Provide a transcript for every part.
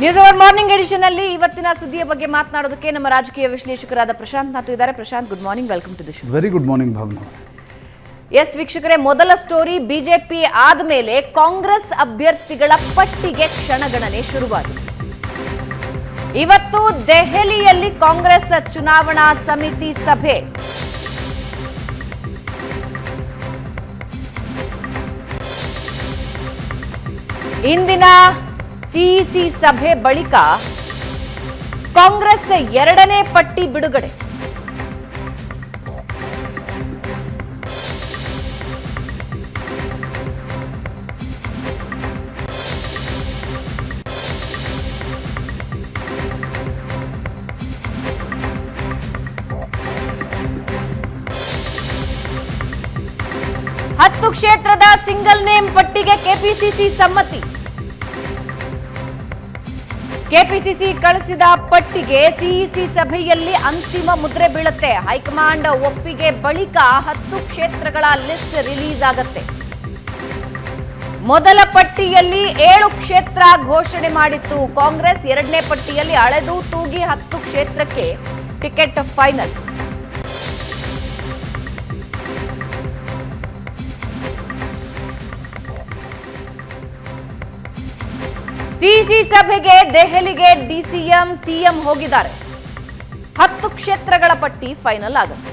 News hour morning edition ಅಲ್ಲಿ ಇವತ್ತಿನ ಸುದ್ದಿಯ ಬಗ್ಗೆ ಮಾತನಾಡೋದಕ್ಕೆ ನಮ್ಮ ರಾಜಕೀಯ ವಿಶ್ಲೇಷಕರಾದ ಪ್ರಶಾಂತ್ ನಾಥ್ ಇದ್ದಾರೆ. Prashanth good morning welcome to the show very good morning Bhavana yes ವೀಕ್ಷಕರೇ ಮೊದಲ ಸ್ಟೋರಿ ಬಿಜೆಪಿ ಆದಮೇಲೆ ಕಾಂಗ್ರೆಸ್ ಅಭ್ಯರ್ಥಿಗಳ ಪಟ್ಟಿಗೆ ಕ್ಷಣಗಣನೆ ಶುರುವಾಗಿದೆ. ಇವತ್ತು ದೆಹಲಿಯಲ್ಲಿ ಕಾಂಗ್ರೆಸ್ ಚುನಾವಣಾ ಸಮಿತಿ ಸಭೆ. ಇಂದಿನ ಸಿಇಸಿ ಸಭೆ ಬಳಿಕ ಕಾಂಗ್ರೆಸ್ ಎರಡನೇ ಪಟ್ಟಿ ಬಿಡುಗಡೆ. ಹತ್ತು ಕ್ಷೇತ್ರದ ಸಿಂಗಲ್ ನೇಮ್ ಪಟ್ಟಿಗೆ ಕೆಪಿಸಿಸಿ ಸಮ್ಮತಿ. ಕೆಪಿಸಿಸಿ ಕಳಿಸಿದ ಪಟ್ಟಿಗೆ ಸಿಇಸಿ ಸಭೆಯಲ್ಲಿ ಅಂತಿಮ ಮುದ್ರೆ ಬೀಳುತ್ತೆ. ಹೈಕಮಾಂಡ್ ಒಪ್ಪಿಗೆ ಬಳಿಕ ಹತ್ತು ಕ್ಷೇತ್ರಗಳ ಲಿಸ್ಟ್ ರಿಲೀಸ್ ಆಗತ್ತೆ. ಮೊದಲ ಪಟ್ಟಿಯಲ್ಲಿ ಏಳು ಕ್ಷೇತ್ರ ಘೋಷಣೆ ಮಾಡಿತ್ತು. ಕಾಂಗ್ರೆಸ್ ಎರಡನೇ ಪಟ್ಟಿಯಲ್ಲಿ ಅಳೆದು ತೂಗಿ ಹತ್ತು ಕ್ಷೇತ್ರಕ್ಕೆ ಟಿಕೆಟ್ ಫೈನಲ್. ಸಿಸಿ ಸಭೆಗೆ ದೆಹಲಿಗೆ ಡಿಸಿಎಂ, ಸಿಎಂ ಹೋಗಿದ್ದಾರೆ. ಹತ್ತು ಕ್ಷೇತ್ರಗಳ ಪಟ್ಟಿ ಫೈನಲ್ ಆಗುತ್ತೆ.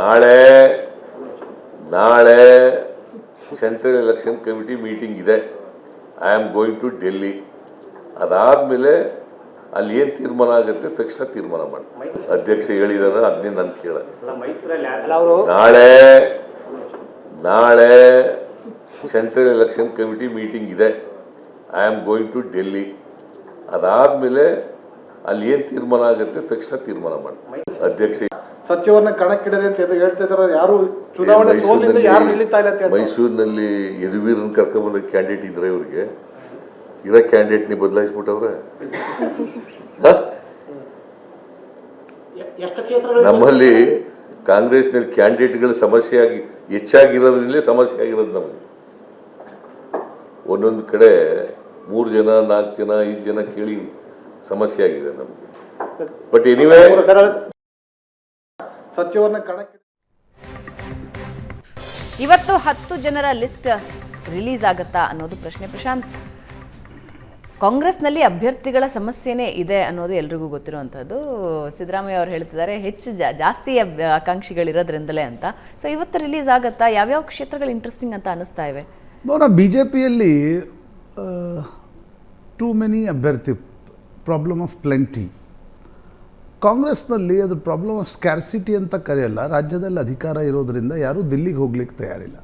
ನಾಳೆ ನಾಳೆ ಸೆಂಟ್ರಲ್ ಎಲೆಕ್ಷನ್ ಕಮಿಟಿ ಮೀಟಿಂಗ್ ಇದೆ. I am going to Delhi ಅದಾದ್ಮೇಲೆ ಅಲ್ಲಿ ಏನು ತೀರ್ಮಾನ ಆಗುತ್ತೆ ತಕ್ಷಣ ತೀರ್ಮಾನ ಮಾಡಿ. ಅಧ್ಯಕ್ಷ ಹೇಳಿದಾರೆ ಅದನ್ನೇ ನಾನು ಕೇಳ. ಅಲ್ಲ ಅವರು ನಾಳೆ ನಾಳೆ ಸೆಂಟ್ರಲ್ ಎಲೆಕ್ಷನ್ ಕಮಿಟಿ ಮೀಟಿಂಗ್ ಇದೆ. I am going to Delhi. ಅದಾದ್ಮೇಲೆ ಅಲ್ಲಿ ಏನು ತೀರ್ಮಾನ ಆಗುತ್ತೆ ತಕ್ಷಣ ತೀರ್ಮಾನ ಮಾಡಿ. ಅಧ್ಯಕ್ಷ ಸಚಿವರನ್ನ ಕಣಕ್ಕಿಡಲಿ ಅಂತ ಹೇಳ್ತಾ ಇದ್ದಾರೆ. ಯಾರು ಚುನಾವಣೆ ಸೋಲಿಂದ ಯಾರು ಇಳಿತಾ ಇಲ್ಲ ಅಂತ ಹೇಳ್ತಾರೆ ಮೈಸೂರಿನಲ್ಲಿ ಯದುವೀರನ್ ಕರ್ಕೊಂಡ್ಬಂದ ಕ್ಯಾಂಡಿಡೇಟ್ ಇದ್ರೆ ಇವ್ರಿಗೆ. ಇರೋ ಕ್ಯಾಂಡಿಡೇಟ್ನಿ ಬದಲಾಯಿಸ್ಬಿಟ್ಟವ್ರೆ. ನಮ್ಮಲ್ಲಿ ಕಾಂಗ್ರೆಸ್ನಲ್ಲಿ ಕ್ಯಾಂಡಿಡೇಟ್ಗಳ ಸಮಸ್ಯೆ ಆಗಿ ಸಮಸ್ಯೆ ಆಗಿರೋದು ನಮಗೆ. ಒಂದೊಂದು ಕಡೆ ಮೂರು ಜನ ನಾಲ್ಕು ಜನ ಐದು ಜನ ಕೇಳಿ ಸಮಸ್ಯೆ ಆಗಿದೆ ನಮಗೆ. ಬಟ್ ಎನಿವೇ ಸಚಿವರನ್ನ ಇವತ್ತು ಹತ್ತು ಜನರ ಲಿಸ್ಟ್ ರಿಲೀಸ್ ಆಗತ್ತಾ ಅನ್ನೋದು ಪ್ರಶ್ನೆ ಪ್ರಶಾಂತ್. ಕಾಂಗ್ರೆಸ್ನಲ್ಲಿ ಅಭ್ಯರ್ಥಿಗಳ ಸಮಸ್ಯೆನೇ ಇದೆ ಅನ್ನೋದು ಎಲ್ರಿಗೂ ಗೊತ್ತಿರುವಂಥದ್ದು ಸಿದ್ದರಾಮಯ್ಯ ಅವರು ಹೇಳ್ತಿದ್ದಾರೆ, ಹೆಚ್ಚು ಜಾ- ಜಾಸ್ತಿ ಆಕಾಂಕ್ಷಿಗಳಿರೋದ್ರಿಂದಲೇ ಅಂತ. ಸೊ ಇವತ್ತು ರಿಲೀಸ್ ಆಗುತ್ತಾ? ಯಾವ್ಯಾವ ಕ್ಷೇತ್ರಗಳು ಇಂಟ್ರೆಸ್ಟಿಂಗ್ ಅಂತ ಅನ್ನಿಸ್ತಾ ಇವೆ? ನೋಡ ಬಿ ಜೆ ಪಿಯಲ್ಲಿ ಟೂ ಮೆನಿ ಅಭ್ಯರ್ಥಿ ಪ್ರಾಬ್ಲಮ್ ಆಫ್ ಪ್ಲೆಂಟಿ ಕಾಂಗ್ರೆಸ್ನಲ್ಲಿ ಅದು ಪ್ರಾಬ್ಲಮ್ ಆಫ್ ಸ್ಕ್ಯಾರ್ಸಿಟಿ ಅಂತ ಕರೆಯಲ್ಲ. ರಾಜ್ಯದಲ್ಲಿ ಅಧಿಕಾರ ಇರೋದ್ರಿಂದ ಯಾರೂ ದಿಲ್ಲಿಗೆ ಹೋಗ್ಲಿಕ್ಕೆ ತಯಾರಿಲ್ಲ.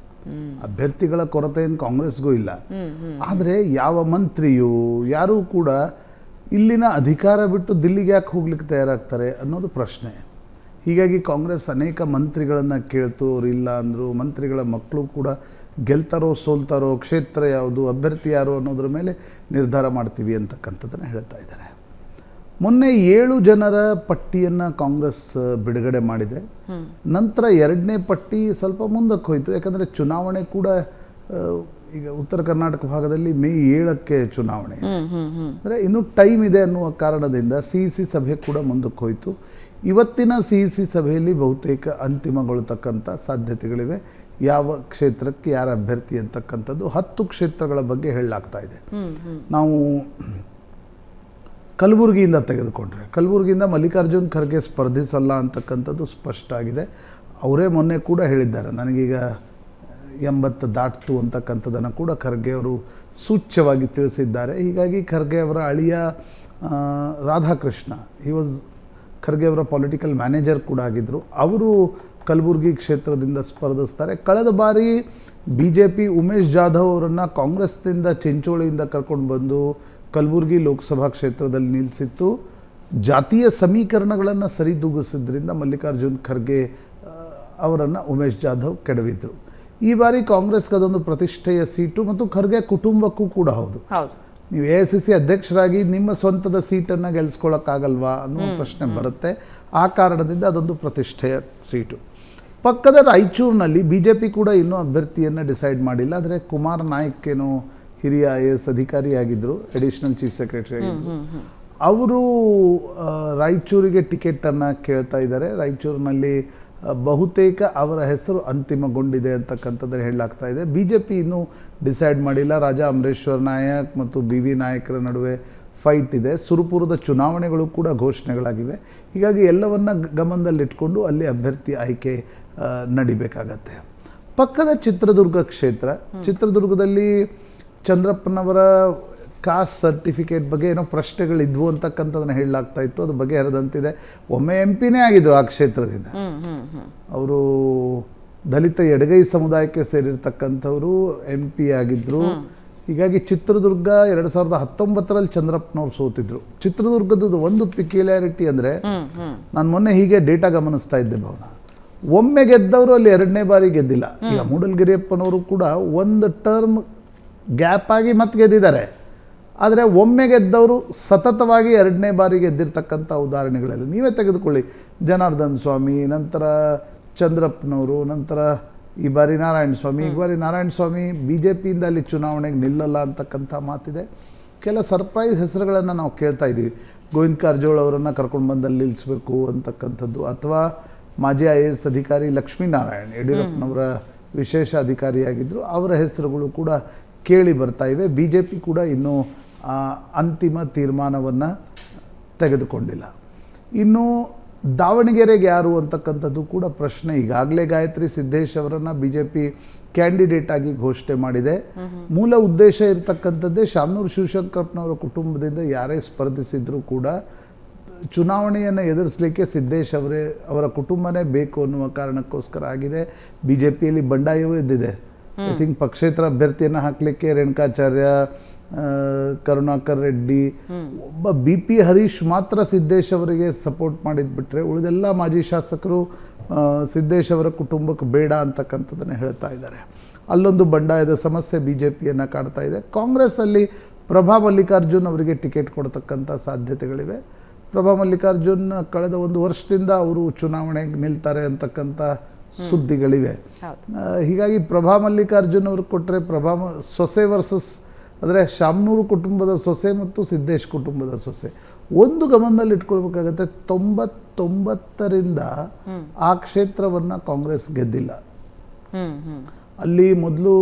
ಅಭ್ಯರ್ಥಿಗಳ ಕೊರತೆ ಏನು ಕಾಂಗ್ರೆಸ್ಗೂ ಇಲ್ಲ. ಆದರೆ ಯಾವ ಮಂತ್ರಿಯು ಯಾರೂ ಕೂಡ ಇಲ್ಲಿನ ಅಧಿಕಾರ ಬಿಟ್ಟು ದಿಲ್ಲಿಗೆ ಯಾಕೆ ಹೋಗ್ಲಿಕ್ಕೆ ತಯಾರಾಗ್ತಾರೆ ಅನ್ನೋದು ಪ್ರಶ್ನೆ. ಹೀಗಾಗಿ ಕಾಂಗ್ರೆಸ್ ಅನೇಕ ಮಂತ್ರಿಗಳನ್ನು ಕೇಳ್ತು ಅವ್ರು ಇಲ್ಲ ಅಂದರು ಮಂತ್ರಿಗಳ ಮಕ್ಕಳು ಕೂಡ ಗೆಲ್ತಾರೋ ಸೋಲ್ತಾರೋ ಕ್ಷೇತ್ರ ಯಾವುದು ಅಭ್ಯರ್ಥಿ ಯಾರು ಅನ್ನೋದ್ರ ಮೇಲೆ ನಿರ್ಧಾರ ಮಾಡ್ತೀವಿ ಅಂತಕ್ಕಂಥದ್ದನ್ನು ಹೇಳ್ತಾ ಇದ್ದಾರೆ. ಮೊನ್ನೆ ಏಳು ಜನರ ಪಟ್ಟಿಯನ್ನು ಕಾಂಗ್ರೆಸ್ ಬಿಡುಗಡೆ ಮಾಡಿದೆ. ನಂತರ ಎರಡನೇ ಪಟ್ಟಿ ಸ್ವಲ್ಪ ಮುಂದಕ್ಕೆ ಹೋಯಿತು. ಯಾಕಂದರೆ ಚುನಾವಣೆ ಕೂಡ ಈಗ ಉತ್ತರ ಕರ್ನಾಟಕ ಭಾಗದಲ್ಲಿ ಮೇ ಏಳಕ್ಕೆ ಚುನಾವಣೆ. ಅಂದರೆ ಇನ್ನೂ ಟೈಮ್ ಇದೆ ಅನ್ನುವ ಕಾರಣದಿಂದ ಸಿ ಸಿ ಸಭೆ ಕೂಡ ಮುಂದಕ್ಕೆ ಹೋಯಿತು. ಇವತ್ತಿನ ಸಿ ಸಿ ಸಭೆಯಲ್ಲಿ ಬಹುತೇಕ ಅಂತಿಮಗೊಳ್ತಕ್ಕಂಥ ಸಾಧ್ಯತೆಗಳಿವೆ. ಯಾವ ಕ್ಷೇತ್ರಕ್ಕೆ ಯಾರ ಅಭ್ಯರ್ಥಿ ಅಂತಕ್ಕಂಥದ್ದು ಹತ್ತು ಕ್ಷೇತ್ರಗಳ ಬಗ್ಗೆ ಹೇಳಲಾಗ್ತಾ ಇದೆ. ನಾವು ಕಲಬುರಗಿಯಿಂದ ತೆಗೆದುಕೊಂಡ್ರೆ. ಕಲಬುರಗಿಯಿಂದ ಮಲ್ಲಿಕಾರ್ಜುನ್ ಖರ್ಗೆ ಸ್ಪರ್ಧಿಸಲ್ಲ ಅಂತಕ್ಕಂಥದ್ದು ಸ್ಪಷ್ಟ ಆಗಿದೆ ಅವರೇ ಮೊನ್ನೆ ಕೂಡ ಹೇಳಿದ್ದಾರೆ. ನನಗೀಗ ಎಂಬತ್ತು ದಾಟ್ತು ಅಂತಕ್ಕಂಥದ್ದನ್ನು ಕೂಡ ಖರ್ಗೆ ಅವರು ಸೂಚ್ಯವಾಗಿ ತಿಳಿಸಿದ್ದಾರೆ. ಹೀಗಾಗಿ ಖರ್ಗೆ ಅವರ ಅಳಿಯ ರಾಧಾಕೃಷ್ಣ ಈ ವಾಸ್ ಖರ್ಗೆ ಅವರ ಪೊಲಿಟಿಕಲ್ ಮ್ಯಾನೇಜರ್ ಕೂಡ ಆಗಿದ್ದರು ಅವರು ಕಲಬುರಗಿ ಕ್ಷೇತ್ರದಿಂದ ಸ್ಪರ್ಧಿಸ್ತಾರೆ. ಕಳೆದ ಬಾರಿ B J P Umesh Jadhav ಅವರನ್ನು ಕಾಂಗ್ರೆಸ್ನಿಂದ, ಚಿಂಚೋಳಿಯಿಂದ ಕರ್ಕೊಂಡು ಬಂದು ಕಲಬುರಗಿ ಲೋಕಸಭಾ ಕ್ಷೇತ್ರದಲ್ಲಿ ನಿಲ್ಲಿಸಿತ್ತು ಜಾತಿಯ ಸಮೀಕರಣಗಳನ್ನು ಸರಿದೂಗಿಸಿದ್ರಿಂದ ಮಲ್ಲಿಕಾರ್ಜುನ್ ಖರ್ಗೆ ಅವರನ್ನು ಉಮೇಶ್ ಜಾಧವ್ ಕೆಡವಿದ್ರು. ಈ ಬಾರಿ ಕಾಂಗ್ರೆಸ್ಗೆ ಅದೊಂದು ಪ್ರತಿಷ್ಠೆಯ ಸೀಟು ಮತ್ತು ಖರ್ಗೆ ಕುಟುಂಬಕ್ಕೂ ಕೂಡ ಹೌದು. ನೀವು ಎ ಐ ಸಿ ಸಿ ಅಧ್ಯಕ್ಷರಾಗಿ ನಿಮ್ಮ ಸ್ವಂತದ ಸೀಟನ್ನು ಗೆಲ್ಸ್ಕೊಳ್ಳೋಕ್ಕಾಗಲ್ವಾ ಅನ್ನೋ ಪ್ರಶ್ನೆ ಬರುತ್ತೆ. ಆ ಕಾರಣದಿಂದ ಅದೊಂದು ಪ್ರತಿಷ್ಠೆಯ ಸೀಟು. ಪಕ್ಕದ ರಾಯಚೂರಿನಲ್ಲಿ ಬಿ ಜೆ ಪಿ ಕೂಡ ಇನ್ನೂ ಅಭ್ಯರ್ಥಿಯನ್ನು ಡಿಸೈಡ್ ಮಾಡಿಲ್ಲ. ಆದರೆ ಕುಮಾರ್ ನಾಯಕ್ ಏನು ಹಿರಿಯ ಐ ಎ ಎಸ್ ಅಧಿಕಾರಿಯಾಗಿದ್ದರು ಅಡಿಷನಲ್ ಚೀಫ್ ಸೆಕ್ರೆಟರಿ ಆಗಿದ್ದರು. ಅವರು ರಾಯಚೂರಿಗೆ ಟಿಕೆಟನ್ನು ಕೇಳ್ತಾ ಇದ್ದಾರೆ. ರಾಯಚೂರಿನಲ್ಲಿ ಬಹುತೇಕ ಅವರ ಹೆಸರು ಅಂತಿಮಗೊಂಡಿದೆ ಅಂತಕ್ಕಂಥದ್ದನ್ನು ಹೇಳಲಾಗ್ತಾ ಇದೆ. ಬಿ ಜೆ ಪಿ ಇನ್ನೂ ಡಿಸೈಡ್ ಮಾಡಿಲ್ಲ. ರಾಜಾ ಅಮರೇಶ್ವರ್ ನಾಯಕ್ ಮತ್ತು ಬಿ ವಿ ನಾಯಕರ ನಡುವೆ ಫೈಟ್ ಇದೆ. ಸುರಪುರದ ಚುನಾವಣೆಗಳು ಕೂಡ ಘೋಷಣೆಗಳಾಗಿವೆ. ಹೀಗಾಗಿ ಎಲ್ಲವನ್ನ ಗಮನದಲ್ಲಿಟ್ಕೊಂಡು ಅಲ್ಲಿ ಅಭ್ಯರ್ಥಿ ಆಯ್ಕೆ ನಡಿಬೇಕಾಗತ್ತೆ. ಪಕ್ಕದ ಚಿತ್ರದುರ್ಗ ಕ್ಷೇತ್ರ ಚಿತ್ರದುರ್ಗದಲ್ಲಿ ಚಂದ್ರಪ್ಪನವರ ಕಾಸ್ಟ್ ಸರ್ಟಿಫಿಕೇಟ್ ಬಗ್ಗೆ ಏನೋ ಪ್ರಶ್ನೆಗಳಿದ್ವು ಅಂತಕ್ಕಂಥದನ್ನ ಹೇಳಲಾಗ್ತಾ ಇತ್ತು. ಅದು ಬಗೆಹರದಂತಿದೆ. ಒಮ್ಮೆ ಎಂ ಪಿನೇ ಆಗಿದ್ರು ಆ ಕ್ಷೇತ್ರದಿಂದ. ಅವರು ದಲಿತ ಎಡಗೈ ಸಮುದಾಯಕ್ಕೆ ಸೇರಿರ್ತಕ್ಕಂಥವರು ಎಂ ಪಿ ಆಗಿದ್ದರು ಹೀಗಾಗಿ ಚಿತ್ರದುರ್ಗ ಎರಡು ಸಾವಿರದ ಹತ್ತೊಂಬತ್ತರಲ್ಲಿ ಚಂದ್ರಪ್ಪನವ್ರು ಸೋತಿದ್ರು. ಚಿತ್ರದುರ್ಗದ ಒಂದು ಪಿಕ್ಯುಲಾರಿಟಿ ಅಂದರೆ ನಾನು ಮೊನ್ನೆ ಹೀಗೆ ಡೇಟಾ ಗಮನಿಸ್ತಾ ಇದ್ದೆ ಭವನ. ಒಮ್ಮೆ ಗೆದ್ದವರು ಅಲ್ಲಿ ಎರಡನೇ ಬಾರಿ ಗೆದ್ದಿಲ್ಲ. ಈಗ ಮೂಡಲ್ಗಿರಿಯಪ್ಪನವರು ಕೂಡ ಒಂದು ಟರ್ಮ್ ಗ್ಯಾಪ್ ಆಗಿ ಮತ್ತೆ ಗೆದ್ದಿದ್ದಾರೆ. ಆದರೆ ಒಮ್ಮೆ ಗೆದ್ದವರು ಸತತವಾಗಿ ಎರಡನೇ ಬಾರಿ ಗೆದ್ದಿರ್ತಕ್ಕಂಥ ಉದಾಹರಣೆಗಳಲ್ಲಿ ನೀವೇ ತೆಗೆದುಕೊಳ್ಳಿ. ಜನಾರ್ದನ್ ಸ್ವಾಮಿ ನಂತರ ಚಂದ್ರಪ್ಪನವರು ನಂತರ ಈ ಬಾರಿ ನಾರಾಯಣ ಸ್ವಾಮಿ ಈ ಬಾರಿ ನಾರಾಯಣ ಸ್ವಾಮಿ ಬಿ ಜೆ ಪಿಯಿಂದ ಅಲ್ಲಿ ಚುನಾವಣೆಗೆ ನಿಲ್ಲಲ್ಲ ಅಂತಕ್ಕಂಥ ಮಾತಿದೆ. ಕೆಲ ಸರ್ಪ್ರೈಸ್ ಹೆಸರುಗಳನ್ನು ನಾವು ಕೇಳ್ತಾ ಇದ್ದೀವಿ. ಗೋವಿಂದ ಕಾರಜೋಳ ಅವರನ್ನು ಕರ್ಕೊಂಡು ಬಂದು ಅಲ್ಲಿ ನಿಲ್ಲಿಸಬೇಕು ಅಂತಕ್ಕಂಥದ್ದು. ಅಥವಾ ಮಾಜಿ ಐ ಎ ಎಸ್ ಅಧಿಕಾರಿ ಲಕ್ಷ್ಮೀನಾರಾಯಣ್ ಯಡಿಯೂರಪ್ಪನವರ ವಿಶೇಷ ಅಧಿಕಾರಿಯಾಗಿದ್ದರು ಅವರ ಹೆಸರುಗಳು ಕೂಡ ಕೇಳಿ ಬರ್ತಾ ಇವೆ. ಬಿ ಜೆ ಪಿ ಕೂಡ ಇನ್ನೂ ಅಂತಿಮ ತೀರ್ಮಾನವನ್ನು ತೆಗೆದುಕೊಂಡಿಲ್ಲ. ಇನ್ನು ದಾವಣಗೆರೆಗೆ ಯಾರು ಅಂತಕ್ಕಂಥದ್ದು ಕೂಡ ಪ್ರಶ್ನೆ. ಈಗಾಗಲೇ ಗಾಯತ್ರಿ ಸಿದ್ದೇಶ್ ಅವರನ್ನು ಬಿ ಜೆ ಪಿ ಕ್ಯಾಂಡಿಡೇಟ್ ಆಗಿ ಘೋಷಣೆ ಮಾಡಿದೆ. ಮೂಲ ಉದ್ದೇಶ ಇರತಕ್ಕಂಥದ್ದೇ ಶಾಮನೂರು ಶಿವಶಂಕರಪ್ಪನವರ ಕುಟುಂಬದಿಂದ ಯಾರೇ ಸ್ಪರ್ಧಿಸಿದ್ರು ಕೂಡ ಚುನಾವಣೆಯನ್ನು ಎದುರಿಸಲಿಕ್ಕೆ ಸಿದ್ದೇಶ್ ಅವರೇ ಅವರ ಕುಟುಂಬನೇ ಬೇಕು ಅನ್ನುವ ಕಾರಣಕ್ಕೋಸ್ಕರ ಆಗಿದೆ. ಬಿ ಜೆ ಪಿಯಲ್ಲಿ ಬಂಡಾಯವೂ ಇದ್ದಿದೆ ಐ ಥಿಂಕ್ ಪಕ್ಷೇತರ ಅಭ್ಯರ್ಥಿಯನ್ನು ಹಾಕಲಿಕ್ಕೆ ರೇಣುಕಾಚಾರ್ಯ ಕರುಣಾಕರ್ ರೆಡ್ಡಿ ಒಬ್ಬ ಬಿ ಪಿ ಹರೀಶ್ ಮಾತ್ರ ಸಿದ್ದೇಶ್ ಅವರಿಗೆ ಸಪೋರ್ಟ್ ಮಾಡಿದ್ ಬಿಟ್ರೆ ಉಳಿದೆಲ್ಲ ಮಾಜಿ ಶಾಸಕರು ಸಿದ್ದೇಶ್ ಅವರ ಕುಟುಂಬಕ್ಕೆ ಬೇಡ ಅಂತಕ್ಕಂಥದ್ದನ್ನು ಹೇಳ್ತಾ ಇದ್ದಾರೆ. ಅಲ್ಲೊಂದು ಬಂಡಾಯದ ಸಮಸ್ಯೆ ಬಿ ಜೆ ಪಿಯನ್ನು ಕಾಣ್ತಾ ಇದೆ. ಕಾಂಗ್ರೆಸ್ಸಲ್ಲಿ ಪ್ರಭಾ ಮಲ್ಲಿಕಾರ್ಜುನ್ ಅವರಿಗೆ ಟಿಕೆಟ್ ಕೊಡ್ತಕ್ಕಂಥ ಸಾಧ್ಯತೆಗಳಿವೆ. ಪ್ರಭಾ ಮಲ್ಲಿಕಾರ್ಜುನ್, ಕಳೆದ ಒಂದು ವರ್ಷದಿಂದ ಅವರು ಚುನಾವಣೆಗೆ ನಿಲ್ತಾರೆ ಅಂತಕ್ಕಂಥ ಸುದ್ದಿಗಳಿವೆ. ಹೀಗಾಗಿ ಪ್ರಭಾ ಮಲ್ಲಿಕಾರ್ಜುನ್ ಅವ್ರಿಗೆ ಕೊಟ್ಟರೆ ಪ್ರಭಾ ಸೊಸೆ ವರ್ಸಸ್ ಅಂದರೆ ಶಾಮನೂರು ಕುಟುಂಬದ ಸೊಸೆ ಮತ್ತು ಸಿದ್ದೇಶ್ ಕುಟುಂಬದ ಸೊಸೆ. ಒಂದು ಗಮನದಲ್ಲಿ ಇಟ್ಕೊಳ್ಬೇಕಾಗತ್ತೆ ತೊಂಬತ್ತೊಂಬತ್ತರಿಂದ ಆ ಕ್ಷೇತ್ರವನ್ನು ಕಾಂಗ್ರೆಸ್ ಗೆದ್ದಿಲ್ಲ. ಅಲ್ಲಿ ಮೊದಲು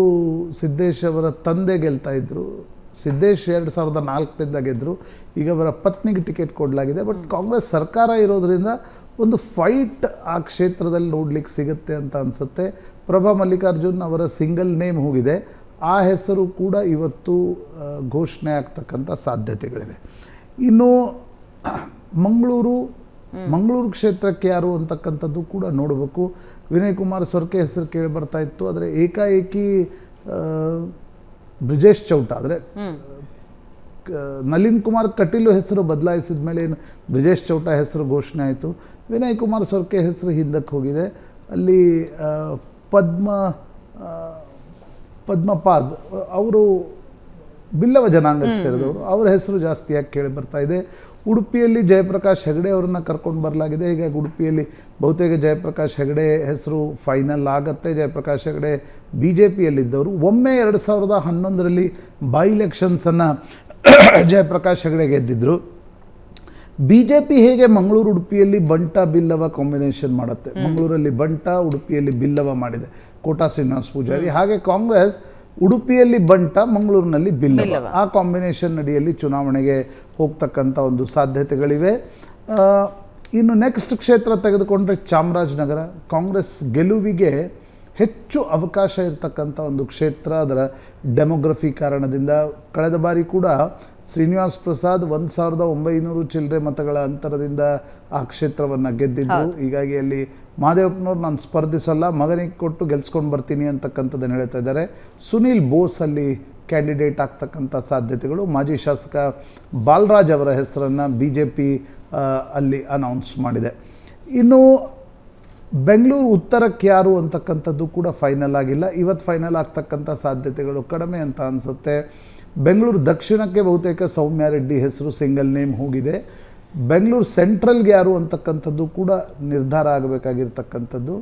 ಸಿದ್ದೇಶ್ ಅವರ ತಂದೆ ಗೆಲ್ತಾ ಇದ್ರು. ಸಿದ್ದೇಶ್ ಎರಡು ಸಾವಿರದ ನಾಲ್ಕರಿಂದ ಗೆದ್ದರು ಈಗ ಅವರ ಪತ್ನಿಗೆ ಟಿಕೆಟ್ ಕೊಡಲಾಗಿದೆ. ಬಟ್ ಕಾಂಗ್ರೆಸ್ ಸರ್ಕಾರ ಇರೋದರಿಂದ ಒಂದು ಫೈಟ್ ಆ ಕ್ಷೇತ್ರದಲ್ಲಿ ನೋಡ್ಲಿಕ್ಕೆ ಸಿಗುತ್ತೆ ಅಂತ ಅನಿಸುತ್ತೆ. ಪ್ರಭಾ ಮಲ್ಲಿಕಾರ್ಜುನ್ ಅವರ ಸಿಂಗಲ್ ನೇಮ್ ಹೋಗಿದೆ. ಆ ಹೆಸರು ಕೂಡ ಇವತ್ತು ಘೋಷಣೆ ಆಗ್ತಕ್ಕಂಥ ಸಾಧ್ಯತೆಗಳಿವೆ. ಇನ್ನು ಮಂಗಳೂರು ಮಂಗಳೂರು ಕ್ಷೇತ್ರಕ್ಕೆ ಯಾರು ಅಂತಕ್ಕಂಥದ್ದು ಕೂಡ ನೋಡಬೇಕು. ವಿನಯ್ ಕುಮಾರ್ ಸೊರ್ಕೆ ಹೆಸರು ಕೇಳಿ ಬರ್ತಾ ಇತ್ತು. ಆದರೆ ಏಕಾಏಕಿ ಬ್ರಿಜೇಶ್ ಚೌಟ ಆದರೆ ನಳಿನ್ ಕುಮಾರ್ ಕಟೀಲು ಹೆಸರು ಬದಲಾಯಿಸಿದ ಮೇಲೆ ಏನು ಬ್ರಿಜೇಶ್ ಚೌಟ ಹೆಸರು ಘೋಷಣೆ ಆಯಿತು. ವಿನಯ್ ಕುಮಾರ್ ಸೊರ್ಕೆ ಹೆಸರು ಹಿಂದಕ್ಕೆ ಹೋಗಿದೆ. ಅಲ್ಲಿ ಪದ್ಮ ಪದ್ಮಪಾದ್ ಅವರು ಬಿಲ್ಲವ ಜನಾಂಗಕ್ಕೆ ಸೇರಿದವರು. ಅವರ ಹೆಸರು ಜಾಸ್ತಿಯಾಗಿ ಕೇಳಿ ಬರ್ತಾ ಇದೆ. ಉಡುಪಿಯಲ್ಲಿ ಜಯಪ್ರಕಾಶ್ ಹೆಗಡೆ ಅವರನ್ನು ಕರ್ಕೊಂಡು ಬರಲಾಗಿದೆ. ಹೀಗಾಗಿ ಉಡುಪಿಯಲ್ಲಿ ಬಹುತೇಕ ಜಯಪ್ರಕಾಶ್ ಹೆಗಡೆ ಹೆಸರು ಫೈನಲ್ ಆಗತ್ತೆ. ಜಯಪ್ರಕಾಶ್ ಹೆಗಡೆ ಬಿ ಜೆ ಪಿಯಲ್ಲಿದ್ದವರು ಒಮ್ಮೆ ಎರಡು ಸಾವಿರದ ಹನ್ನೊಂದರಲ್ಲಿ ಬೈ ಇಲೆಕ್ಷನ್ಸನ್ನು ಜಯಪ್ರಕಾಶ್ ಹೆಗಡೆ ಗೆದ್ದಿದ್ದರು ಬಿ ಜೆ ಪಿ ಹೇಗೆ ಮಂಗಳೂರು ಉಡುಪಿಯಲ್ಲಿ ಬಂಟ ಬಿಲ್ಲವ ಕಾಂಬಿನೇಷನ್ ಮಾಡುತ್ತೆ? ಮಂಗಳೂರಲ್ಲಿ ಬಂಟ ಉಡುಪಿಯಲ್ಲಿ ಬಿಲ್ಲವ ಮಾಡಿದೆ. ಕೋಟಾ ಶ್ರೀನಿವಾಸ ಪೂಜಾರಿ. ಹಾಗೆ ಕಾಂಗ್ರೆಸ್ ಉಡುಪಿಯಲ್ಲಿ ಬಂಟ ಮಂಗಳೂರಿನಲ್ಲಿ ಬಿಲ್ಲವ. ಆ ಕಾಂಬಿನೇಷನ್ ಅಡಿಯಲ್ಲಿ ಚುನಾವಣೆಗೆ ಹೋಗ್ತಕ್ಕಂಥ ಒಂದು ಸಾಧ್ಯತೆಗಳಿವೆ. ಇನ್ನು ನೆಕ್ಸ್ಟ್ ಕ್ಷೇತ್ರ ತೆಗೆದುಕೊಂಡ್ರೆ ಚಾಮರಾಜನಗರ. ಕಾಂಗ್ರೆಸ್ ಗೆಲುವಿಗೆ ಹೆಚ್ಚು ಅವಕಾಶ ಇರತಕ್ಕಂಥ ಒಂದು ಕ್ಷೇತ್ರ. ಅದರ ಡೆಮೋಗ್ರಫಿ ಕಾರಣದಿಂದ ಕಳೆದ ಬಾರಿ ಕೂಡ ಶ್ರೀನಿವಾಸ್ ಪ್ರಸಾದ್ ಒಂದು ಸಾವಿರದ ಒಂಬೈನೂರು ಚಿಲ್ಲರೆ ಮತಗಳ ಅಂತರದಿಂದ ಆ ಕ್ಷೇತ್ರವನ್ನು ಗೆದ್ದಿದ್ದು ಹೀಗಾಗಿ ಅಲ್ಲಿ ಮಾದೇವಪ್ಪನವ್ರು ನಾನು ಸ್ಪರ್ಧಿಸಲ್ಲ ಮಗನಿಗೆ ಕೊಟ್ಟು ಗೆಲ್ಸ್ಕೊಂಡು ಬರ್ತೀನಿ ಅಂತಕ್ಕಂಥದ್ದನ್ನು ಹೇಳ್ತಾ ಇದ್ದಾರೆ. ಸುನೀಲ್ ಬೋಸ್ ಅಲ್ಲಿ ಕ್ಯಾಂಡಿಡೇಟ್ ಆಗ್ತಕ್ಕಂಥ ಸಾಧ್ಯತೆಗಳು. ಮಾಜಿ ಶಾಸಕ ಬಾಲರಾಜ್ ಅವರ ಹೆಸರನ್ನು ಬಿ ಜೆ ಪಿ ಅಲ್ಲಿ ಅನೌನ್ಸ್ ಮಾಡಿದೆ. ಇನ್ನು ಬೆಂಗಳೂರು ಉತ್ತರಕ್ಕೆ ಯಾರು ಅಂತಕ್ಕಂಥದ್ದು ಕೂಡ ಫೈನಲ್ ಆಗಿಲ್ಲ. ಇವತ್ತು ಫೈನಲ್ ಆಗ್ತಕ್ಕಂಥ ಸಾಧ್ಯತೆಗಳು ಕಡಿಮೆ ಅಂತ ಅನಿಸುತ್ತೆ. ಬೆಂಗಳೂರು ದಕ್ಷಿಣಕ್ಕೆ ಬಹುತೇಕ ಸೌಮ್ಯ ರೆಡ್ಡಿ ಹೆಸರು ಸಿಂಗಲ್ ನೇಮ್ ಹೋಗಿದೆ. ಬೆಂಗಳೂರು ಸೆಂಟ್ರಲ್ಗೆ ಯಾರು ಅಂತಕ್ಕಂಥದ್ದು ಕೂಡ ನಿರ್ಧಾರ ಆಗಬೇಕಾಗಿರ್ತಕ್ಕಂಥದ್ದು.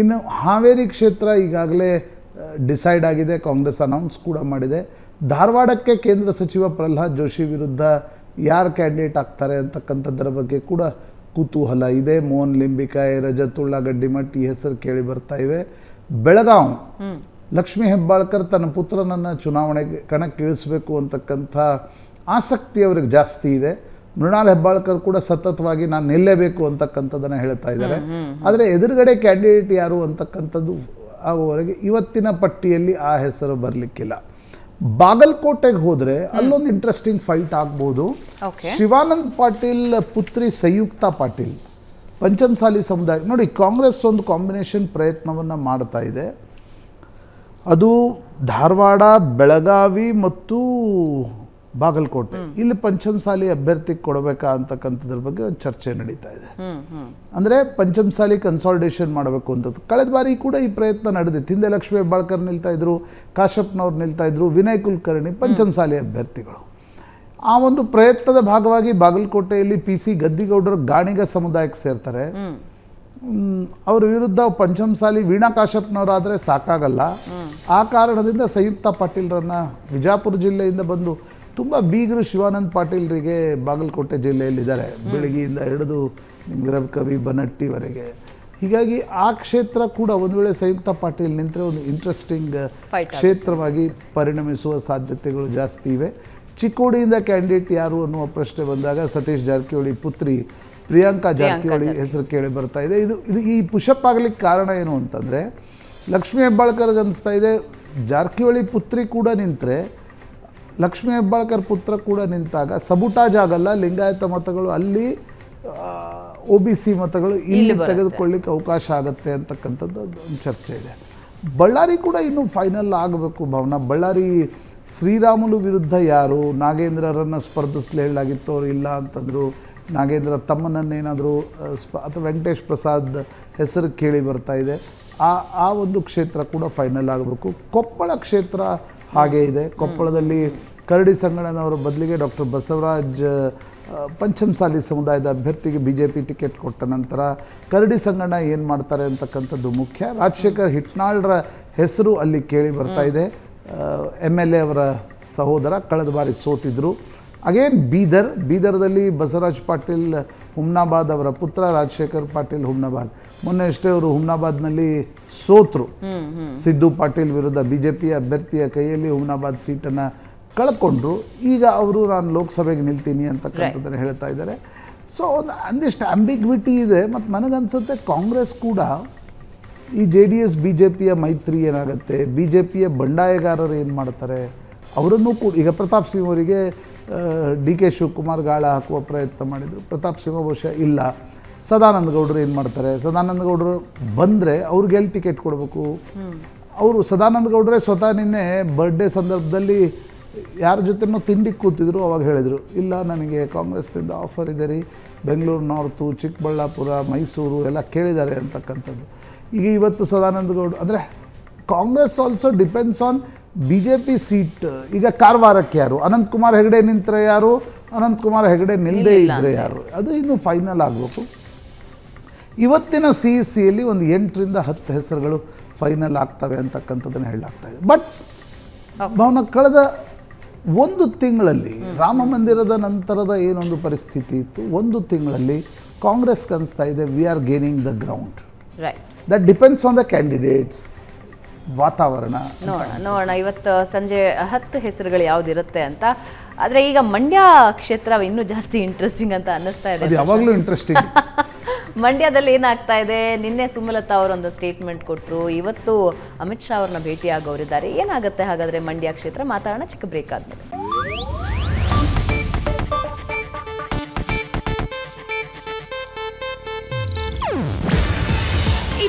ಇನ್ನು ಹಾವೇರಿ ಕ್ಷೇತ್ರ ಈಗಾಗಲೇ ಡಿಸೈಡ್ ಆಗಿದೆ ಕಾಂಗ್ರೆಸ್ ಅನೌನ್ಸ್ ಕೂಡ ಮಾಡಿದೆ. ಧಾರವಾಡಕ್ಕೆ ಕೇಂದ್ರ ಸಚಿವ ಪ್ರಹ್ಲಾದ್ ಜೋಶಿ ವಿರುದ್ಧ ಯಾರು ಕ್ಯಾಂಡಿಡೇಟ್ ಆಗ್ತಾರೆ ಅಂತಕ್ಕಂಥದ್ದರ ಬಗ್ಗೆ ಕೂಡ ಕುತೂಹಲ ಇದೆ. ಮೋಹನ್ ಲಿಂಬಿಕಾಯಿ ರಜತ್ ಉಳ್ಳಾಗಡ್ಡಿಮಠ್ ಈ ಹೆಸರು ಕೇಳಿ ಬರ್ತಾ ಇವೆ. ಬೆಳಗಾವ್ ಲಕ್ಷ್ಮೀ ಹೆಬ್ಬಾಳ್ಕರ್ ತನ್ನ ಪುತ್ರನನ್ನು ಚುನಾವಣೆಗೆ ಕಣಕ್ಕೆ ಇಳಿಸಬೇಕು ಅಂತಕ್ಕಂಥ ಆಸಕ್ತಿ ಅವ್ರಿಗೆ ಜಾಸ್ತಿ ಇದೆ. ಮೃಣಾಲ್ ಹೆಬ್ಬಾಳ್ಕರ್ ಕೂಡ ಸತತವಾಗಿ ನಾನು ನಿಲ್ಲೇಬೇಕು ಅಂತಕ್ಕಂಥದ್ದನ್ನು ಹೇಳ್ತಾ ಇದ್ದಾರೆ. ಆದರೆ ಎದುರುಗಡೆ ಕ್ಯಾಂಡಿಡೇಟ್ ಯಾರು ಅಂತಕ್ಕಂಥದ್ದು ಆಗುವವರೆಗೆ ಇವತ್ತಿನ ಪಟ್ಟಿಯಲ್ಲಿ ಆ ಹೆಸರು ಬರಲಿಕ್ಕಿಲ್ಲ. ಬಾಗಲಕೋಟೆಗೆ ಹೋದರೆ ಅಲ್ಲೊಂದು ಇಂಟ್ರೆಸ್ಟಿಂಗ್ ಫೈಟ್ ಆಗ್ಬೋದು. ಶಿವಾನಂದ್ ಪಾಟೀಲ್ ಪುತ್ರಿ ಸಂಯುಕ್ತ ಪಾಟೀಲ್ ಪಂಚಮಸಾಲಿ ಸಮುದಾಯ. ನೋಡಿ ಕಾಂಗ್ರೆಸ್ ಒಂದು ಕಾಂಬಿನೇಷನ್ ಪ್ರಯತ್ನವನ್ನು ಮಾಡ್ತಾ ಇದೆ. ಅದು ಧಾರವಾಡ ಬೆಳಗಾವಿ ಮತ್ತು ಬಾಗಲಕೋಟೆ. ಇಲ್ಲಿ ಪಂಚಮಸಾಲಿ ಅಭ್ಯರ್ಥಿ ಕೊಡಬೇಕಾ ಅಂತಕ್ಕಂಥದ್ರ ಬಗ್ಗೆ ಒಂದು ಚರ್ಚೆ ನಡೀತಾ ಇದೆ. ಅಂದರೆ ಪಂಚಮಸಾಲಿ ಕನ್ಸಾಲ್ಟೇಷನ್ ಮಾಡಬೇಕು ಅಂತದ್ದು. ಕಳೆದ ಬಾರಿ ಕೂಡ ಈ ಪ್ರಯತ್ನ ನಡೆದಿತ್ತು. ಹಿಂದೆ ಲಕ್ಷ್ಮೀ ಹೆಬ್ಬಾಳ್ಕರ್ ನಿಲ್ತಾ ಇದ್ರು ಕಾಶಪ್ಪನವ್ರು ನಿಲ್ತಾ ಇದ್ರು ವಿನಯ್ ಕುಲಕರ್ಣಿ ಪಂಚಮಸಾಲಿ ಅಭ್ಯರ್ಥಿಗಳು. ಆ ಒಂದು ಪ್ರಯತ್ನದ ಭಾಗವಾಗಿ ಬಾಗಲಕೋಟೆಯಲ್ಲಿ ಪಿ ಸಿ ಗದ್ದಿಗೌಡರು ಗಾಣಿಗ ಸಮುದಾಯಕ್ಕೆ ಸೇರ್ತಾರೆ. ಅವರ ವಿರುದ್ಧ ಪಂಚಮಸಾಲಿ ವೀಣಾ ಕಾಶಪ್ಪನವರಾದರೆ ಸಾಕಾಗಲ್ಲ. ಆ ಕಾರಣದಿಂದ ಸಂಯುಕ್ತ ಪಾಟೀಲ್ರನ್ನ ವಿಜಾಪುರ ಜಿಲ್ಲೆಯಿಂದ ಬಂದು ತುಂಬ ಬೀಗರು ಶಿವಾನಂದ್ ಪಾಟೀಲ್ರಿಗೆ ಬಾಗಲಕೋಟೆ ಜಿಲ್ಲೆಯಲ್ಲಿದ್ದಾರೆ. ಬೆಳಗ್ಗೆಯಿಂದ ಹಿಡಿದು ನಿಮ್ಗೆ ರವಿಕವಿ ಬನಟ್ಟಿವರೆಗೆ ಹೀಗಾಗಿ ಆ ಕ್ಷೇತ್ರ ಕೂಡ ಒಂದು ವೇಳೆ ಸಂಯುಕ್ತ ಪಾಟೀಲ್ ನಿಂತರೆ ಒಂದು ಇಂಟ್ರೆಸ್ಟಿಂಗ್ ಕ್ಷೇತ್ರವಾಗಿ ಪರಿಣಮಿಸುವ ಸಾಧ್ಯತೆಗಳು ಜಾಸ್ತಿ ಇವೆ. ಚಿಕ್ಕೋಡಿಯಿಂದ ಕ್ಯಾಂಡಿಡೇಟ್ ಯಾರು ಅನ್ನುವ ಪ್ರಶ್ನೆ ಬಂದಾಗ ಸತೀಶ್ ಜಾರಕಿಹೊಳಿ ಪುತ್ರಿ ಪ್ರಿಯಾಂಕಾ ಜಾರಕಿಹೊಳಿ ಹೆಸರು ಕೇಳಿ ಬರ್ತಾ ಇದೆ. ಇದು ಇದು ಈ ಪುಷಪ್ ಆಗಲಿಕ್ಕೆ ಕಾರಣ ಏನು ಅಂತಂದರೆ ಲಕ್ಷ್ಮೀ ಹೆಬ್ಬಾಳ್ಕರ್ಗೆ ಅನಿಸ್ತಾ ಇದೆ ಜಾರಕಿಹೊಳಿ ಪುತ್ರಿ ಕೂಡ ನಿಂತರೆ ಲಕ್ಷ್ಮೀ ಹೆಬ್ಬಾಳ್ಕರ್ ಪುತ್ರ ಕೂಡ ನಿಂತಾಗ ಸಬುಟಾಜ್ ಆಗಲ್ಲ ಲಿಂಗಾಯತ ಮತಗಳು ಅಲ್ಲಿ ಒ ಬಿ ಸಿ ಮತಗಳು ಇಲ್ಲಿ ತೆಗೆದುಕೊಳ್ಳಿಕ್ಕೆ ಅವಕಾಶ ಆಗುತ್ತೆ ಅಂತಕ್ಕಂಥದ್ದು ಒಂದು ಚರ್ಚೆ ಇದೆ. ಬಳ್ಳಾರಿ ಕೂಡ ಇನ್ನೂ ಫೈನಲ್ ಆಗಬೇಕು ಭಾವನಾ. ಬಳ್ಳಾರಿ ಶ್ರೀರಾಮುಲು ವಿರುದ್ಧ ಯಾರು? ನಾಗೇಂದ್ರರನ್ನು ಸ್ಪರ್ಧಿಸಲು ಹೇಳಲಾಗಿತ್ತು ಅವರು ಇಲ್ಲ ಅಂತಂದರು. ನಾಗೇಂದ್ರ ತಮ್ಮನನ್ನೇನಾದರೂ ಸ್ಪ ಅಥವಾ ವೆಂಕಟೇಶ್ ಪ್ರಸಾದ್ ಹೆಸರು ಕೇಳಿ ಬರ್ತಾ ಇದೆ. ಆ ಆ ಒಂದು ಕ್ಷೇತ್ರ ಕೂಡ ಫೈನಲ್ ಆಗಬೇಕು. ಕೊಪ್ಪಳ ಕ್ಷೇತ್ರ ಹಾಗೇ ಇದೆ. ಕೊಪ್ಪಳದಲ್ಲಿ ಕರಡಿ ಸಂಗಣ್ಣನವರ ಬದಲಿಗೆ ಡಾಕ್ಟರ್ ಬಸವರಾಜ್ ಪಂಚಮಸಾಲಿ ಸಮುದಾಯದ ಅಭ್ಯರ್ಥಿಗೆ ಬಿ ಜೆ ಪಿ ಟಿಕೆಟ್ ಕೊಟ್ಟ ನಂತರ ಕರಡಿ ಸಂಗಣ್ಣ ಏನು ಮಾಡ್ತಾರೆ ಅಂತಕ್ಕಂಥದ್ದು ಮುಖ್ಯ. ರಾಜಶೇಖರ್ ಹಿಟ್ನಾಳ್ರ ಹೆಸರು ಅಲ್ಲಿ ಕೇಳಿ ಬರ್ತಾ ಇದೆ. ಎಂ ಎಲ್ ಎ ಅವರ ಸಹೋದರ ಕಳೆದ ಬಾರಿ ಸೋತಿದ್ರು. ಅಗೇನ್ ಬೀದರ್ ಬೀದರ್ದಲ್ಲಿ ಬಸವರಾಜ್ ಪಾಟೀಲ್ ಹುಮ್ನಾಬಾದ್ ಅವರ ಪುತ್ರ ರಾಜಶೇಖರ್ ಪಾಟೀಲ್ ಹುಮ್ನಾಬಾದ್ ಮೊನ್ನೆ ಅಷ್ಟೇ ಅವರು ಹುಮ್ನಾಬಾದ್ನಲ್ಲಿ ಸೋತರು. ಸಿದ್ದು ಪಾಟೀಲ್ ವಿರುದ್ಧ ಬಿ ಜೆ ಪಿ ಅಭ್ಯರ್ಥಿಯ ಕೈಯಲ್ಲಿ ಹುಮ್ನಾಬಾದ್ ಸೀಟನ್ನು ಕಳ್ಕೊಂಡ್ರು. ಈಗ ಅವರು ನಾನು ಲೋಕಸಭೆಗೆ ನಿಲ್ತೀನಿ ಅಂತಕ್ಕಂಥದ್ದನ್ನು ಹೇಳ್ತಾ ಇದ್ದಾರೆ. ಸೊ ಒಂದು ಒಂದಿಷ್ಟು ಅಂಬಿಗ್ವಿಟಿ ಇದೆ. ಮತ್ತು ನನಗನ್ಸುತ್ತೆ ಕಾಂಗ್ರೆಸ್ ಕೂಡ ಈ J D S B J ಪಿಯ ಮೈತ್ರಿ ಏನಾಗುತ್ತೆ? ಬಿ ಜೆ ಪಿಯ ಬಂಡಾಯಗಾರರು ಏನು ಮಾಡ್ತಾರೆ? ಅವರನ್ನು ಕೂಡ ಈಗ ಪ್ರತಾಪ್ ಸಿಂಹ ಅವರಿಗೆ ಡಿ ಕೆ ಶಿವಕುಮಾರ್ ಗಾಳ ಹಾಕುವ ಪ್ರಯತ್ನ ಮಾಡಿದರು. ಪ್ರತಾಪ್ ಸಿಂಹ ಬಹುಶಃ ಇಲ್ಲ. ಸದಾನಂದ ಗೌಡರು ಏನು ಮಾಡ್ತಾರೆ? ಸದಾನಂದ ಗೌಡರು ಬಂದರೆ ಅವ್ರಿಗೆ ಎಲ್ಲಿ ಟಿಕೆಟ್ ಕೊಡಬೇಕು? ಅವರು ಸದಾನಂದ ಗೌಡರೇ ಸ್ವತಃ ನಿನ್ನೆ ಬರ್ಡೇ ಸಂದರ್ಭದಲ್ಲಿ ಯಾರ ಜೊತೆನೂ ತಿಂಡಿ ಕೂತಿದ್ರು, ಅವಾಗ ಹೇಳಿದರು, ಇಲ್ಲ, ನನಗೆ ಕಾಂಗ್ರೆಸ್ನಿಂದ ಆಫರ್ ಇದೆ ರೀ. ಬೆಂಗಳೂರು ನಾರ್ತು ಚಿಕ್ಕಬಳ್ಳಾಪುರ, ಮೈಸೂರು ಎಲ್ಲ ಕೇಳಿದ್ದಾರೆ ಅಂತಕ್ಕಂಥದ್ದು. ಈಗ ಇವತ್ತು ಸದಾನಂದ ಗೌಡ ಅಂದರೆ Congress also depends on B J P seat ಈಗ ಕಾರವಾರಕ್ಕೆ ಯಾರು? ಅನಂತಕುಮಾರ್ ಹೆಗಡೆ ನಿಂತರೆ ಯಾರು? ಅನಂತಕುಮಾರ್ ಹೆಗಡೆ ನಿಲ್ಲದೆ ಇದ್ದರೆ ಯಾರು? ಅದು ಇನ್ನು ಫೈನಲ್ ಆಗಬೇಕು. ಇವತ್ತಿನ ಸಿ ಇ ಸಿಯಲ್ಲಿ ಒಂದು ಎಂಟರಿಂದ ಹತ್ತು ಹೆಸರುಗಳು ಫೈನಲ್ ಆಗ್ತವೆ ಅಂತಕ್ಕಂಥದ್ದನ್ನು ಹೇಳಲಾಗ್ತಾ ಇದೆ. ಬಟ್ ಭಾವನ ಕಳೆದ ಒಂದು ತಿಂಗಳಲ್ಲಿ ರಾಮ ಮಂದಿರದ ನಂತರದ ಏನೊಂದು ಪರಿಸ್ಥಿತಿ ಇತ್ತು? ಒಂದು ತಿಂಗಳಲ್ಲಿ ಕಾಂಗ್ರೆಸ್ ಕನಿಸ್ತಾ ಇದೆ we are gaining the ground right that depends on the candidates ವಾತಾವರಣ ನೋಡೋಣ ನೋಡೋಣ. ಇವತ್ತು ಸಂಜೆ ಹತ್ತು ಹೆಸರುಗಳು ಯಾವ್ದಿರುತ್ತೆ ಅಂತ. ಆದ್ರೆ ಈಗ ಮಂಡ್ಯ ಕ್ಷೇತ್ರ ಇನ್ನೂ ಜಾಸ್ತಿ ಇಂಟ್ರೆಸ್ಟಿಂಗ್ ಅಂತ ಅನ್ನಿಸ್ತಾ ಇದೆ. ಯಾವಾಗಲೂ ಇಂಟ್ರೆಸ್ಟಿಂಗ್ ಮಂಡ್ಯದಲ್ಲಿ ಏನಾಗ್ತಾ ಇದೆ? ನಿನ್ನೆ ಸುಮಲತಾ ಅವರೊಂದು ಸ್ಟೇಟ್ಮೆಂಟ್ ಕೊಟ್ಟರು ಇವತ್ತು ಅಮಿತ್ ಶಾ ಅವ್ರನ್ನ ಭೇಟಿ ಆಗೋರಿದ್ದಾರೆ ಏನಾಗುತ್ತೆ ಹಾಗಾದ್ರೆ ಮಂಡ್ಯ ಕ್ಷೇತ್ರ? ಮಾತಾಡೋಣ ಚಿಕ್ಕ ಬ್ರೇಕ್ ಆದ್ಮೇಲೆ.